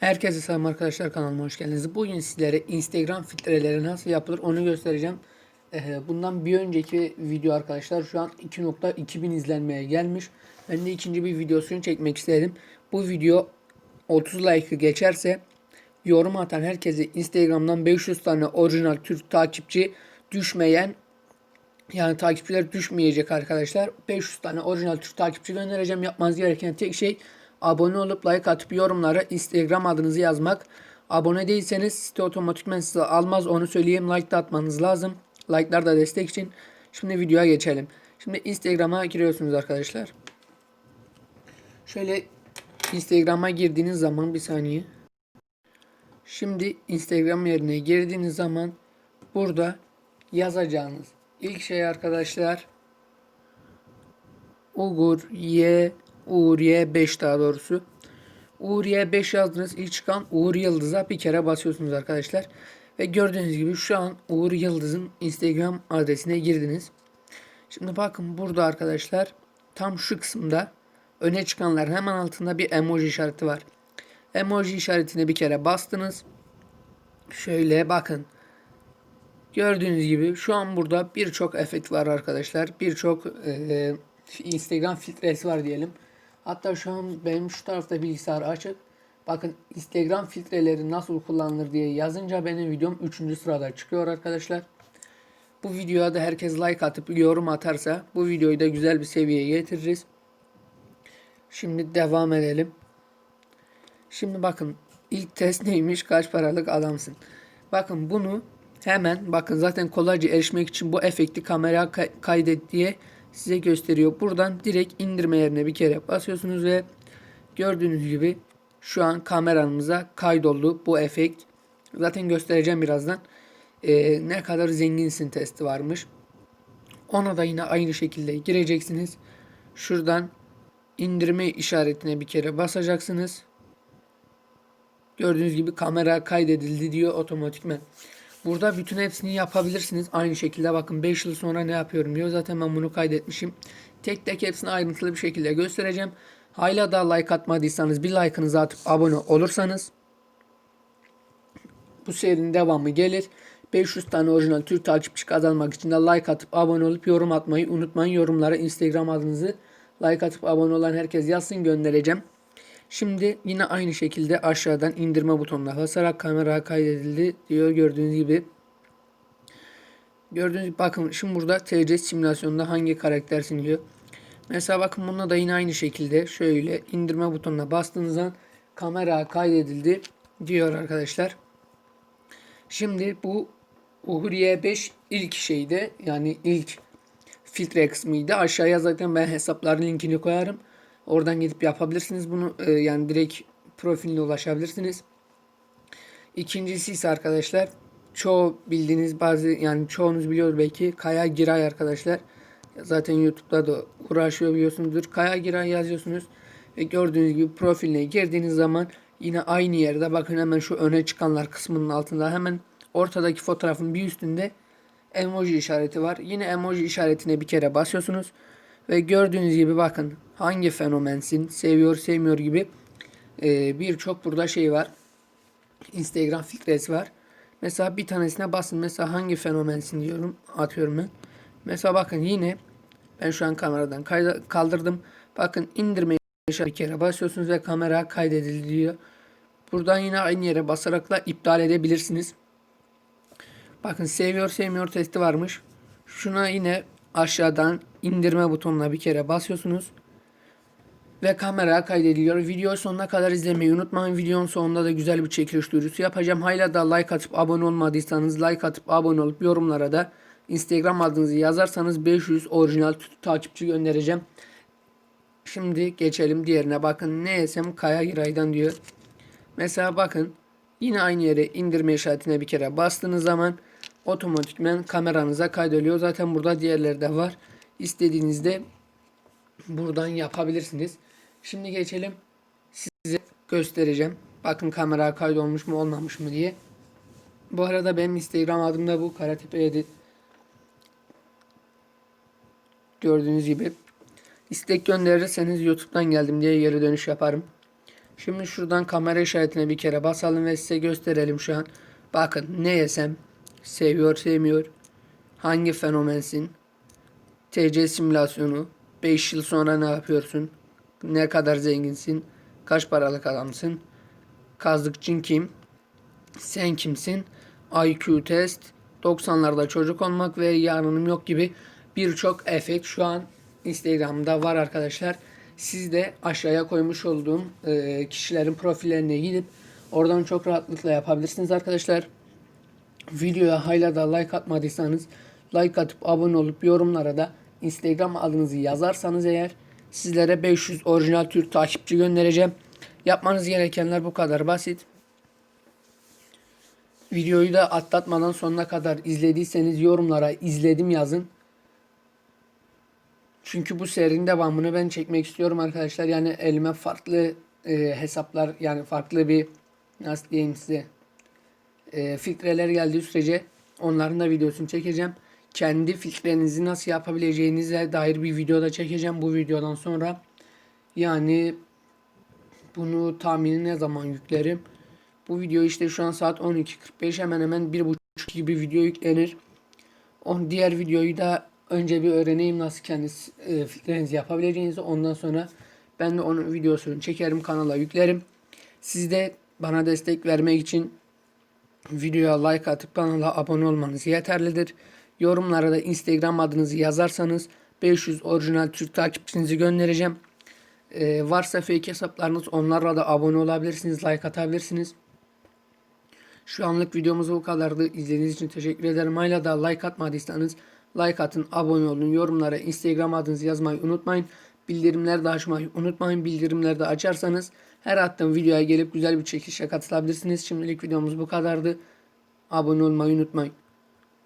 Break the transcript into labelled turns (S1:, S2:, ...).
S1: Herkese selam arkadaşlar kanalıma hoş geldiniz. Bugün sizlere Instagram filtreleri nasıl yapılır onu göstereceğim. Bundan bir önceki video arkadaşlar şu an 2.2 bin izlenmeye gelmiş. Ben de ikinci bir videosunu çekmek istedim. Bu video 30 like'ı geçerse yorum atan herkese Instagram'dan 500 tane orijinal Türk takipçi düşmeyen yani takipçiler düşmeyecek arkadaşlar. 500 tane orijinal Türk takipçi göndereceğim. Yapmanız gereken tek şey abone olup like atıp yorumlara Instagram adınızı yazmak. Abone değilseniz site otomatikmen size almaz onu söyleyeyim. Like da atmanız lazım. Like'lar da destek için. Şimdi videoya geçelim. Şimdi Instagram'a giriyorsunuz arkadaşlar. Şöyle Instagram'a girdiğiniz zaman bir saniye. Şimdi Instagram yerine girdiğiniz zaman burada yazacağınız ilk şey arkadaşlar Uğur Y Uğur Y 5 daha doğrusu. Uğur Y 5 yazdınız. İlk çıkan Uğur Yıldız'a bir kere basıyorsunuz arkadaşlar. Ve gördüğünüz gibi şu an Uğur Yıldız'ın Instagram adresine girdiniz. Şimdi bakın burada arkadaşlar tam şu kısımda öne çıkanların hemen altında bir emoji işareti var. Emoji işaretine bir kere bastınız. Şöyle bakın. Gördüğünüz gibi şu an burada birçok efekt var arkadaşlar. Birçok e, Instagram filtresi var diyelim. Hatta şu an benim şu tarafta bilgisayar açık. Bakın Instagram filtreleri nasıl kullanılır diye yazınca benim videom 3. sırada çıkıyor arkadaşlar. Bu videoya da herkes like atıp yorum atarsa bu videoyu da güzel bir seviyeye getiririz. Şimdi devam edelim. Şimdi bakın ilk test neymiş? Kaç paralık adamsın? Bakın bunu hemen bakın zaten kolayca erişmek için bu efekti kamera kaydet diye size gösteriyor. Buradan direkt indirme yerine bir kere basıyorsunuz ve gördüğünüz gibi şu an kameramıza kaydoldu bu efekt. Zaten göstereceğim birazdan. Ee, ne kadar zenginsin testi varmış. Ona da yine aynı şekilde gireceksiniz. Şuradan indirme işaretine bir kere basacaksınız. Gördüğünüz gibi kamera kaydedildi diyor otomatikmen. Burada bütün hepsini yapabilirsiniz. Aynı şekilde bakın 5 yıl sonra ne yapıyorum diyor. Zaten ben bunu kaydetmişim. Tek tek hepsini ayrıntılı bir şekilde göstereceğim. Hala da like atmadıysanız bir like'ınızı atıp abone olursanız bu serinin devamı gelir. 500 tane orijinal Türk takipçi kazanmak için de like atıp abone olup yorum atmayı unutmayın. Yorumlara Instagram adınızı like atıp abone olan herkes yazsın göndereceğim. Şimdi yine aynı şekilde aşağıdan indirme butonuna basarak kamera kaydedildi diyor gördüğünüz gibi. Gördüğünüz gibi bakın şimdi burada TC simülasyonunda hangi karaktersin diyor. Mesela bakın bunda da yine aynı şekilde şöyle indirme butonuna bastığınızda kamera kaydedildi diyor arkadaşlar. Şimdi bu Uhuriye 5 ilk şeyde yani ilk filtre kısmıydı. Aşağıya zaten ben hesapların linkini koyarım. Oradan gidip yapabilirsiniz bunu. E, yani direkt profiline ulaşabilirsiniz. İkincisi ise arkadaşlar çoğu bildiğiniz bazı yani çoğunuz biliyor belki Kaya Giray arkadaşlar. Zaten YouTube'da da uğraşıyor biliyorsunuzdur. Kaya Giray yazıyorsunuz. Ve gördüğünüz gibi profiline girdiğiniz zaman yine aynı yerde bakın hemen şu öne çıkanlar kısmının altında hemen ortadaki fotoğrafın bir üstünde emoji işareti var. Yine emoji işaretine bir kere basıyorsunuz. Ve gördüğünüz gibi bakın hangi fenomensin, seviyor sevmiyor gibi e, birçok burada şey var. Instagram filtresi var. Mesela bir tanesine basın. Mesela hangi fenomensin diyorum. Atıyorum ben. Mesela bakın yine ben şu an kameradan kaldırdım. Bakın indirme bir kere basıyorsunuz ve kamera kaydedildi diyor. Buradan yine aynı yere basarakla iptal edebilirsiniz. Bakın seviyor sevmiyor testi varmış. Şuna yine aşağıdan indirme butonuna bir kere basıyorsunuz. Ve kamera kaydediliyor. Video sonuna kadar izlemeyi unutmayın. Videonun sonunda da güzel bir çekiliş duyurusu yapacağım. Hala da like atıp abone olmadıysanız like atıp abone olup yorumlara da Instagram adınızı yazarsanız 500 orijinal takipçi göndereceğim. Şimdi geçelim diğerine. Bakın ne yesem Kaya Giray'dan diyor. Mesela bakın yine aynı yere indirme işaretine bir kere bastığınız zaman otomatikmen kameranıza kaydoluyor. Zaten burada diğerleri de var. İstediğinizde buradan yapabilirsiniz. Şimdi geçelim. Size göstereceğim. Bakın kamera kaydolmuş mu olmamış mı diye. Bu arada benim Instagram adım da bu. Karatepe Edit. Gördüğünüz gibi. İstek gönderirseniz YouTube'dan geldim diye geri dönüş yaparım. Şimdi şuradan kamera işaretine bir kere basalım ve size gösterelim şu an. Bakın ne yesem seviyor sevmiyor. Hangi fenomensin? TC simülasyonu. 5 yıl sonra ne yapıyorsun? Ne kadar zenginsin? Kaç paralık adamsın? Kazdıkçın kim? Sen kimsin? IQ test, 90'larda çocuk olmak ve yarınım yok gibi birçok efekt şu an Instagram'da var arkadaşlar. Siz de aşağıya koymuş olduğum e, kişilerin profillerine gidip oradan çok rahatlıkla yapabilirsiniz arkadaşlar. Videoya hala da like atmadıysanız like atıp abone olup yorumlara da Instagram adınızı yazarsanız eğer sizlere 500 orijinal Türk takipçi göndereceğim. Yapmanız gerekenler bu kadar basit. Videoyu da atlatmadan sonuna kadar izlediyseniz yorumlara izledim yazın. Çünkü bu serinin devamını ben çekmek istiyorum arkadaşlar. Yani elime farklı e, hesaplar yani farklı bir nasıl diyeyim size e, filtreler geldiği sürece onların da videosunu çekeceğim. Kendi filtrenizi nasıl yapabileceğinize dair bir video da çekeceğim bu videodan sonra. Yani bunu tahmini ne zaman yüklerim? Bu video işte şu an saat 12.45 hemen hemen 1.30 gibi video yüklenir. On diğer videoyu da önce bir öğreneyim nasıl kendi e, filtrenizi yapabileceğinizi. Ondan sonra ben de onun videosunu çekerim kanala yüklerim. Siz de bana destek vermek için videoya like atıp kanala abone olmanız yeterlidir. Yorumlara da Instagram adınızı yazarsanız 500 orijinal Türk takipçinizi göndereceğim. Ee, varsa fake hesaplarınız onlarla da abone olabilirsiniz, like atabilirsiniz. Şu anlık videomuz bu kadardı. İzlediğiniz için teşekkür ederim. Hala da like atmadıysanız like atın, abone olun. Yorumlara Instagram adınızı yazmayı unutmayın. Bildirimleri de açmayı unutmayın. Bildirimleri de açarsanız her attığım videoya gelip güzel bir çekişe katılabilirsiniz. Şimdilik videomuz bu kadardı. Abone olmayı unutmayın.